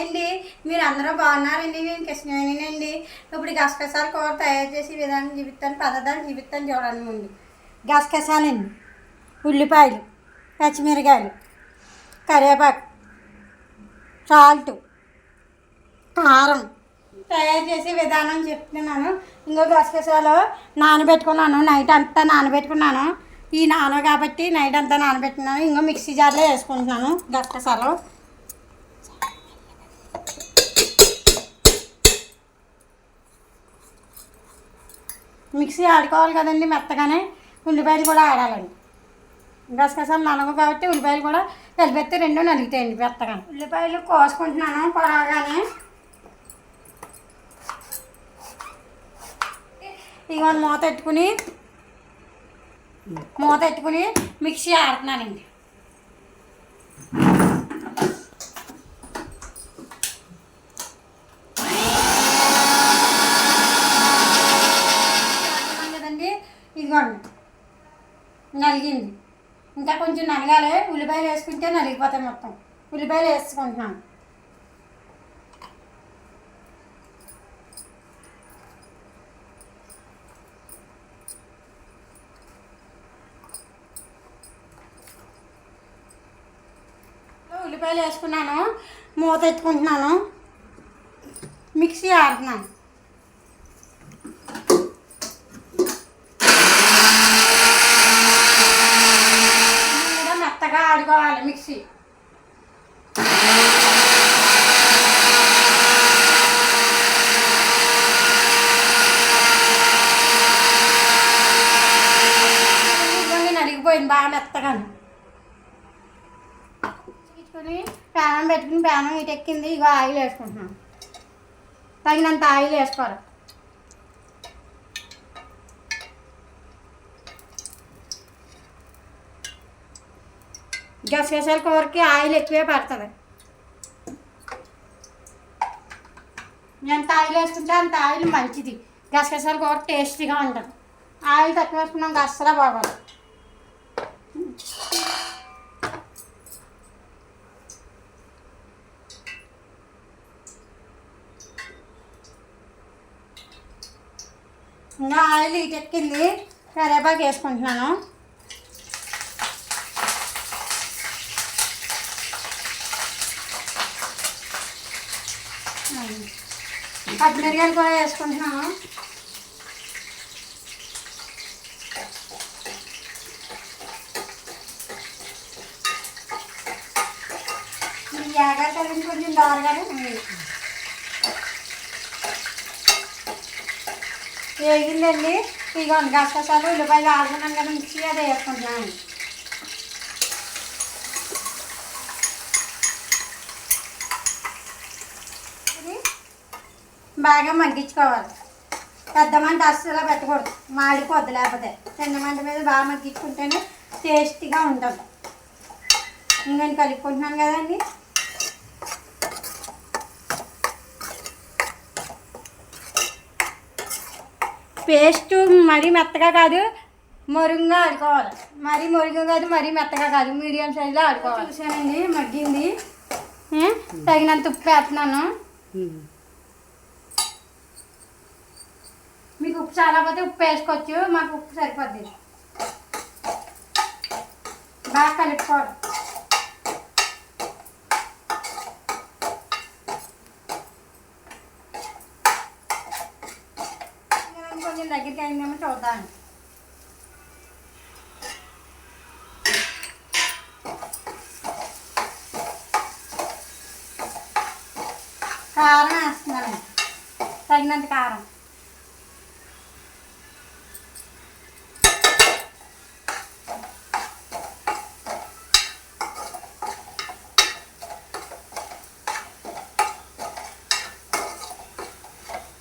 Hi అండి మీరు అందరూ బాగున్నారండి నేను కృష్ణవేణినండి. ఇప్పుడు గసగసాల కూర తయారు చేసి విధానం చూపిస్తాను. పదార్థాలు చూపిస్తాను చూడండి ముందు. గసగసాలండి ఉల్లిపాయలు పచ్చిమిరకాయలు కరివేపాకు సాల్ట్ కారం తయారు చేసే విధానం చెప్తున్నాను. ఇంకో గసగసాలు నానబెట్టుకున్నాను. నైట్ అంతా నానబెట్టుకున్నాను. ఈ నాన కాబట్టి నైట్ అంతా నానబెట్టుకున్నాను. ఇంకో మిక్సీ జార్లో వేసుకుంటున్నాను గసగసాలు మిక్సీ ఆడుకోవాలి కదండి మెత్తగానే ఉల్లిపాయలు కూడా ఆడాలండి. గసగసాలు నలగవు కాబట్టి ఉల్లిపాయలు కూడా కలిపెత్తే రెండు నలుగుతాయండి మెత్తగా. ఉల్లిపాయలు కోసుకుంటున్నాను పొడవగానే ఇవాళ మూత పెట్టుకుని మూత పెట్టుకుని మిక్సీ ఆడుతున్నానండి ఆడుతున్నాం కదండి ఇదిగోండి నలిగింది ఇంకా కొంచెం నలగాలి. ఉల్లిపాయలు వేసుకుంటే నలిగిపోతాయి మొత్తం. ఉల్లిపాయలు వేసుకుంటున్నాను ఉల్లిపాయలు వేసుకున్నాను. మూత ఎత్తుకుంటున్నాను. మిక్సీ ఆడుతున్నాను కూడా వాడుకోవాలి మిక్సీ. ఇదిగోండి నలిగిపోయింది బాగా మెత్తగా తీసుకొని ప్యానం పెట్టుకుని ప్యానం ఇటు ఎక్కింది ఇగో ఆయిల్ వేసుకుంటున్నాను తగినంత ఆయిల్ వేసుకోవాలి గసగసాల కూరకి ఆయిల్ ఎక్కువే పడుతుంది. ఎంత ఆయిల్ వేసుకుంటే అంత ఆయిల్ మంచిది. గసగసాల కూర టేస్టీగా ఉంటుంది. ఆయిల్ తక్కువ వేసుకున్నాం అస్సలు బాగోదు. ఇంకా ఆయిల్ ఇటెక్కింది కరేపాకు వేసుకుంటున్నాను. పచ్చిమిరకాయలు కూడా వేసుకుంటున్నాము ఇది ఏగారు కొంచెం దోరగానే ఉంది. వేగిందండి ఇక గసగసాలు ఉల్లిపాయలు ఆడుకున్నాను కదా మిక్సీ అది వేసుకుంటున్నాను. బాగా మగ్గించుకోవాలి. పెద్ద మంట అస్సలు పెట్టకూడదు. మాడిపోద్ది లేకపోతే. చిన్న మంట మీద బాగా మగ్గించుకుంటేనే టేస్టీగా ఉంటుంది. నేను కలుపుకుంటున్నాను కదండి. పేస్ట్ మరీ మెత్తగా కాదు మొరుగుగా ఆడుకోవాలి. మరీ మొరుగుగా కాదు మరీ మెత్తగా కాదు. మీడియం సైజులో ఆడుకోవాలి. చూసానండి మగ్గింది? తగినంత ఉప్పు వేస్తున్నాను. మీకు ఉప్పు చాలా పోతే ఉప్పు వేసుకోవచ్చు మాకు ఉప్పు సరిపోద్ది. బాగా కలుపుకోవాలి. కొంచెం దగ్గరికి అయిందేమో చూద్దాం. కారం వేస్తున్నాను. తగినంత కారం.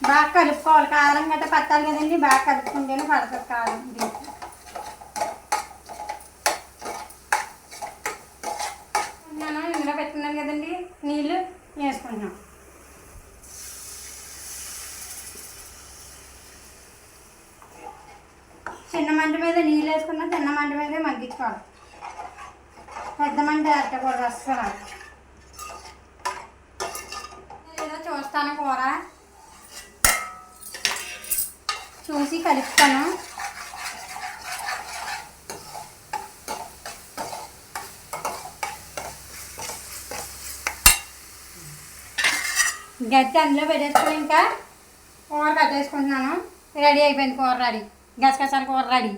బాగా కలుపుకోవాలి. కారం గట్ట పట్టాలి కదండి బాగా కలుపుకుంటేనే పడుతుంది కారం. మనం నేను ఇందులో పెట్టుకున్నాం కదండి నీళ్ళు వేసుకుంటున్నాం. చిన్న మంట మీద నీళ్ళు వేసుకున్నా చిన్న మంట మీద మగ్గించుకోవాలి. పెద్ద మంట పెట్టకూడదు అస్సలు. చూస్తాను కూర. చూసి కలుపుతాను. గట్టి అందులో పెట్టేసుకుని ఇంకా కూర కట్టేసుకుంటున్నాను. రెడీ అయిపోయింది కూర రెడీ గసగసాల కూర రెడీ